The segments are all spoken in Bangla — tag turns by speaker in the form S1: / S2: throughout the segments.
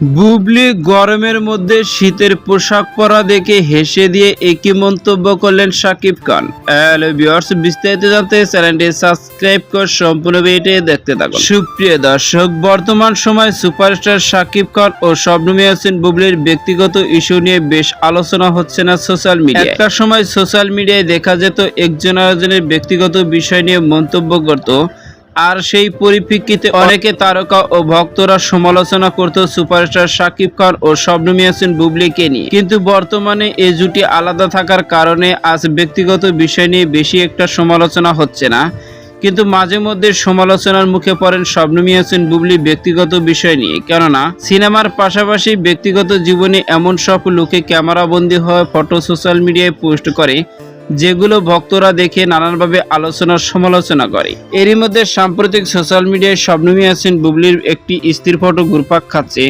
S1: বুবলি গরমের মধ্যে শীতের পোশাক পরা দেখে হেসে দিয়ে একই মন্তব্য করলেন সাকিব খান। বিস্তারিত জানতে চ্যানেলটি সাবস্ক্রাইব করে সম্পূর্ণ ভিডিওটি দেখতে থাকুন। সুপ্রিয় দর্শক, বর্তমান সময় সুপারস্টার সাকিব খান ও শবনম ইয়াসিন বুবলির ব্যক্তিগত ইস্যু নিয়ে বেশ আলোচনা হচ্ছে না সোশ্যাল মিডিয়ায়। একটা সময় সোশ্যাল মিডিয়ায় দেখা যেত একজন আরেকজনের ব্যক্তিগত বিষয় নিয়ে মন্তব্য করত। আর সেই পরিপ্রেক্ষিতে অনেকে তারকা ও ভক্তরা সমালোচনা করত সুপারস্টার শাকিব খান ও শবনম ইয়াসিন বুবলিকে নিয়ে। কিন্তু বর্তমানে এই জুটি আলাদা থাকার কারণে আজ ব্যক্তিগত বিষয় নিয়ে বেশি একটা সমালোচনা হচ্ছে না। কিন্তু মাঝে মধ্যে সমালোচনার মুখে পড়েন শবনম ইয়াসিন বুবলি ব্যক্তিগত বিষয় নিয়ে। কেননা, সিনেমার পাশাপাশি ব্যক্তিগত জীবনে এমন সব লোকে ক্যামেরাবন্দি হয়ে ফটো সোশ্যাল মিডিয়ায় পোস্ট করে যেগুলো ভক্তরা দেখে নানানভাবে আলোচনা সমালোচনা করে। এরই মধ্যে সাম্প্রতিক সোশ্যাল মিডিয়ায় শবনমী ইয়াসিন বুবলির একটি স্ত্রীর ফটো ঘুরপাক খাচ্ছে।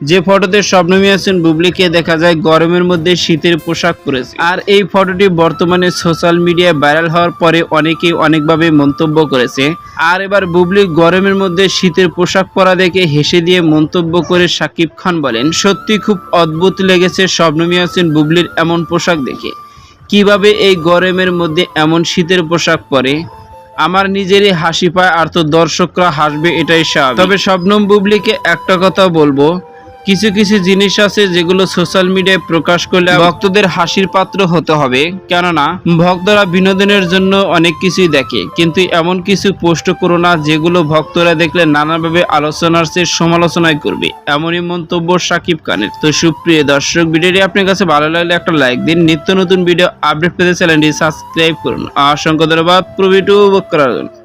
S1: যে ফটোতে শবনমী ইয়াসিন বুবলিকে দেখা যায় গরমের মধ্যে শীতের পোশাক পরেছে। আর এই ফটোটি বর্তমানে সোশ্যাল মিডিয়ায় ভাইরাল হওয়ার পরে অনেকেই অনেকভাবে মন্তব্য করেছে। আর এবার বুবলি গরমের মধ্যে শীতের পোশাক পরা দেখে হেসে দিয়ে মন্তব্য করে সাকিব খান বলেন, সত্যি খুব অদ্ভুত লেগেছে শবনমী ইয়াসিন বুবলির এমন পোশাক দেখে। কীভাবে এই গরমের মধ্যে এমন শীতের পোশাক পরে? আমার নিজেরই হাসি পায় আর তো দর্শকরা হাসবে এটাই স্বাভাবিক। তবে শবনম বুবলিকে একটা কথা বলব কিছু কিছু জিনিস আছে যেগুলো সোশ্যাল মিডিয়ায় প্রকাশ করলে ভক্তদের হাসির পাত্র হতে হবে। কেননা, ভক্তরা বিনোদনের জন্য অনেক কিছুই দেখে। কিন্তু এমন কিছু পোস্ট করো না যেগুলো ভক্তরা দেখলে নানাভাবে আলোচনার চেয়ে সমালোচনায় করবে। এমনই মন্তব্য সাকিব খানের। তো সুপ্রিয় দর্শক, ভিডিওটি আপনার কাছে ভালো লাগলে একটা লাইক দিন। নিত্য নতুন ভিডিও আপডেট পেতে চ্যানেলটি সাবস্ক্রাইব করুন। অসংখ্য ধন্যবাদ। প্রভিটু করার জন্য